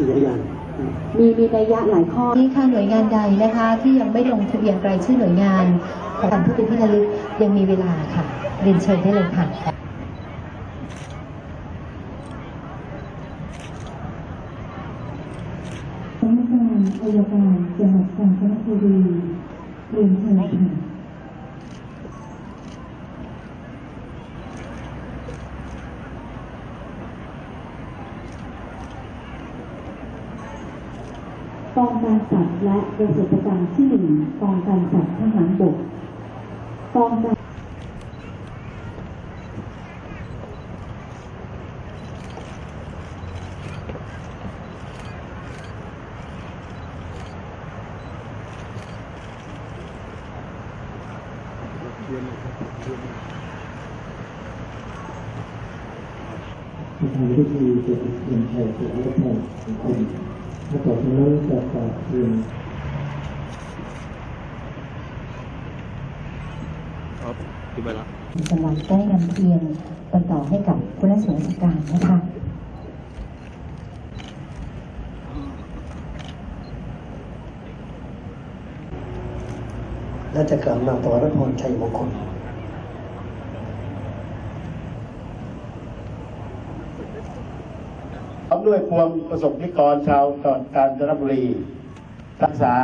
สี่พยานมีมีนัยยะหลายข้อนี่ค่ะหน่วยงานใดนะคะ ที่ยังไม่ลงทะเบียนรายชื่อหน่วยงานของการผู้เป็นที่ระลึกยังมีเวลาค่ะ เรียนเชิญได้เลยค่ะสำนักงานอายการจังหวัดกาญจนบุรีเรียนเชิญค่ะ กองการสัตว์และเกษตรกรรมที่หนึ่งกองการสัตว์ทหารบกกองการประธานพิธีจะเรียนชัยสุรพงศ์คนและต่อจากนั้นจะกราบเรียนครับขึ้นไปแล้วจังหวัดได้นำเทียนบรรต่อให้กับผู้ราชการนะคะและจะกล่าวนำถวายพระพรชัยมงคล พร้อมด้วยพวงประสบนิกรชาวจังหวัดกาญจนบุรีรักษา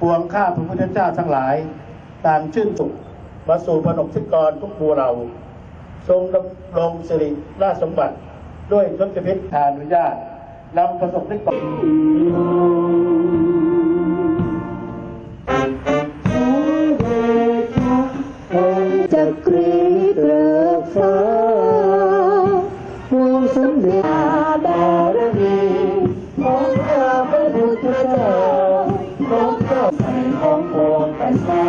ปวงข้าพระพุทธเจ้าทั้งหลายต่างชื่นสุขมาสู่พนกนิกรทุกบูเรา ทรงดำรงสิริราชสมบัติด้วยทศพิธานุญาตนำประสบนิกรจะกรีดเลือกฟ้า ลือบารมีองพระพุจาของพระสัอกันสา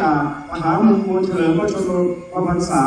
กาวามหามงคลเฉลิมพระชนมพรรษา